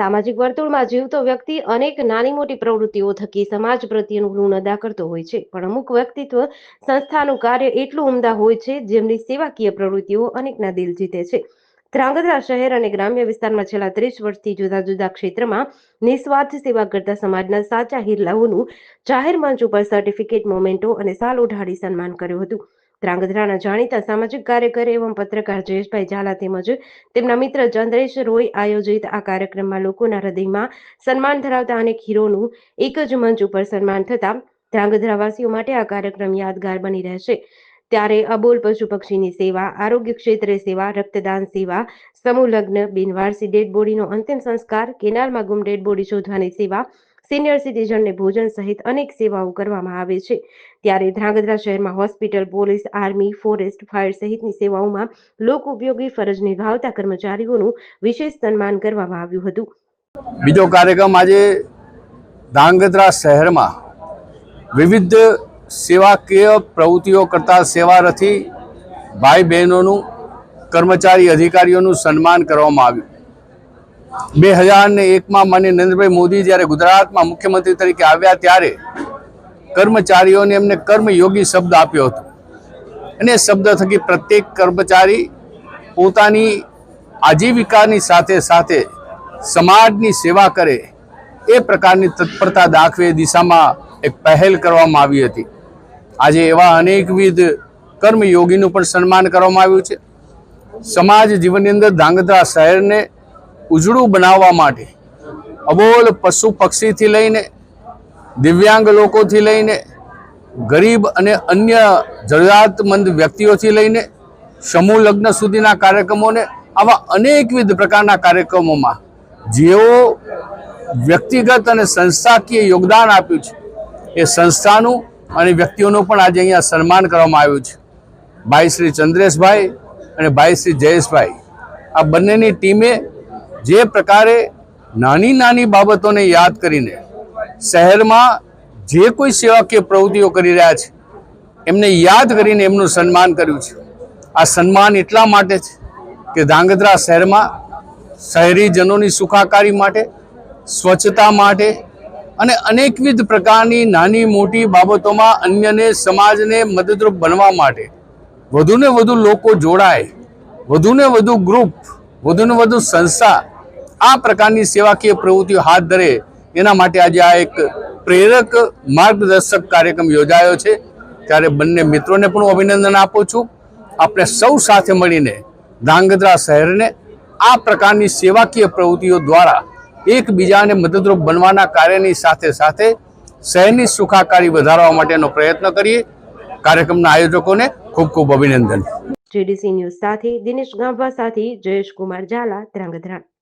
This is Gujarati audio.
સામાજિક વર્તુળમાં જીવતો વ્યક્તિ અનેક નાની મોટી પ્રવૃત્તિઓ થકી સમાજ પ્રત્યેનું ઋણ અદા કરતો હોય છે. પણ અમુક વ્યક્તિત્વ સંસ્થાનું કાર્ય એટલું ઉમદા હોય છે, જેમની સેવાકીય પ્રવૃત્તિઓ અનેકના દિલ જીતે છે. ધ્રાંગધ્રા શહેર અને ગ્રામ્ય વિસ્તારમાં છેલ્લા ત્રીસ વર્ષથી જુદા જુદા ક્ષેત્રમાં નિસ્વાર્થ સેવા કરતા સમાજના સાચા હિરલાઓનું જાહેર મંચ ઉપર સર્ટિફિકેટ મોમેન્ટો અને સાલ ઉઢાડી સન્માન કર્યું હતું. ધ્રાંગધ્રાના જાણીતા સામાજિક કાર્યકર એવં પત્રકાર જયેશભાઈ ઝાલા તેમજ તેમના મિત્ર ચંદ્રેશ રોય આયોજિત આ કાર્યક્રમમાં લોકોના હૃદયમાં સન્માન ધરાવતા અનેક હીરોનું એક જ મંચ ઉપર સન્માન થતા ધ્રાંગધ્રાવાસીઓ માટે આ કાર્યક્રમ યાદગાર બની રહેશે. ત્યારે અબોલ પશુ પક્ષીની સેવા, આરોગ્ય ક્ષેત્રે સેવા, રક્તદાન સેવા, સમૂહ લગ્ન, બિનવારસી ડેડ બોડીનો અંતિમ સંસ્કાર, કેનાલમાં ગુમ ડેડ બોડી શોધવાની સેવા સિનિયર સિટીઝનને ભોજન સહિત અનેક સેવાઓ કરવામાં આવે છે. ત્યારે ધ્રાંગધ્રા શહેરમાં hospital, police, army, forest, fire સહિતની સેવાઓમાં લોક ઉપયોગી ફરજ નિભાવતા કર્મચારીઓનું વિશેષ સન્માન કરવામાં આવ્યું હતું. બીજો કાર્યક્રમ આજે ધ્રાંગધ્રા શહેરમાં વિવિધ સેવાકીય પ્રવૃત્તિઓ કરતા સેવારથી ભાઈ બહેનોનું, કર્મચારી અધિકારીઓનું સન્માન કરવામાં આવ્યું. બે હજાર ને એકમાં માન્ય નરેન્દ્રભાઈ મોદી જ્યારે ગુજરાતમાં મુખ્યમંત્રી તરીકે આવ્યા ત્યારે કર્મચારીઓને એમને કર્મયોગી શબ્દ આપ્યો હતો. અને શબ્દ થકી પ્રત્યેક કર્મચારી પોતાની આજીવિકાની સાથે સાથે સમાજની સેવા કરે એ પ્રકારની તત્પરતા દાખવે દિશામાં એક પહેલ કરવામાં આવી હતી. આજે એવા અનેકવિધ કર્મયોગીનું પણ સન્માન કરવામાં આવ્યું છે. સમાજ જીવનની અંદર ધાંગધ્રા શહેરને ઉજળું બનાવવા માટે અબોલ પશુ પક્ષીથી લઈને, દિવ્યાંગ લોકોથી લઈને, ગરીબ અને અન્ય જરૂરિયાતમંદ વ્યક્તિઓથી લઈને, સમૂહ લગ્ન સુધીના કાર્યક્રમોને, આવા અનેકવિધ પ્રકારના કાર્યક્રમોમાં જેઓ વ્યક્તિગત અને સંસ્થાકીય યોગદાન આપ્યું છે, એ સંસ્થાનું અને વ્યક્તિઓનું પણ આજે અહીંયા સન્માન કરવામાં આવ્યું છે. ભાઈ શ્રી ચંદ્રેશભાઈ અને ભાઈ શ્રી જયેશભાઈ. આ બંનેની ટીમે જે પ્રકારે નાની નાની બાબતોને યાદ કરીને શહેરમાં જે કોઈ સેવાકીય પ્રવૃત્તિઓ કરી રહ્યા છે, એમને યાદ કરીને એમનું સન્માન કર્યું છે. આ સન્માન એટલા માટે છે કે ધાંગધ્રા શહેરમાં શહેરીજનોની સુખાકારી માટે, સ્વચ્છતા માટે અને અનેકવિધ પ્રકારની નાની મોટી બાબતોમાં અન્યને સમાજને મદદરૂપ બનવા માટે વધુને વધુ લોકો જોડાય, વધુને વધુ ગ્રુપ વધુને વધુ સંસ્થા આ પ્રકારની સેવાકીય પ્રવૃત્તિઓ હાથ ધરે એના માટે આજે આ એક પ્રેરક માર્ગદર્શક કાર્યક્રમ યોજાયો છે. ત્યારે બંને મિત્રોને પણ અભિનંદન આપું છું. આપણે સૌ સાથે મળીને ધાંગધ્રા શહેરને આ પ્રકારની સેવાકીય પ્રવૃત્તિઓ દ્વારા એકબીજાને મદદરૂપ બનવાના કાર્યની સાથે સાથે શહેરની સુખાકારી વધારવા માટેનો પ્રયત્ન કરીએ. કાર્યક્રમના આયોજકોને ખૂબ ખૂબ અભિનંદન. જીડીસી ન્યૂઝ સાથે દિનેશ ગાંભા સાથે જયેશ કુમાર ઝાલા ધ્રાંગધ્રા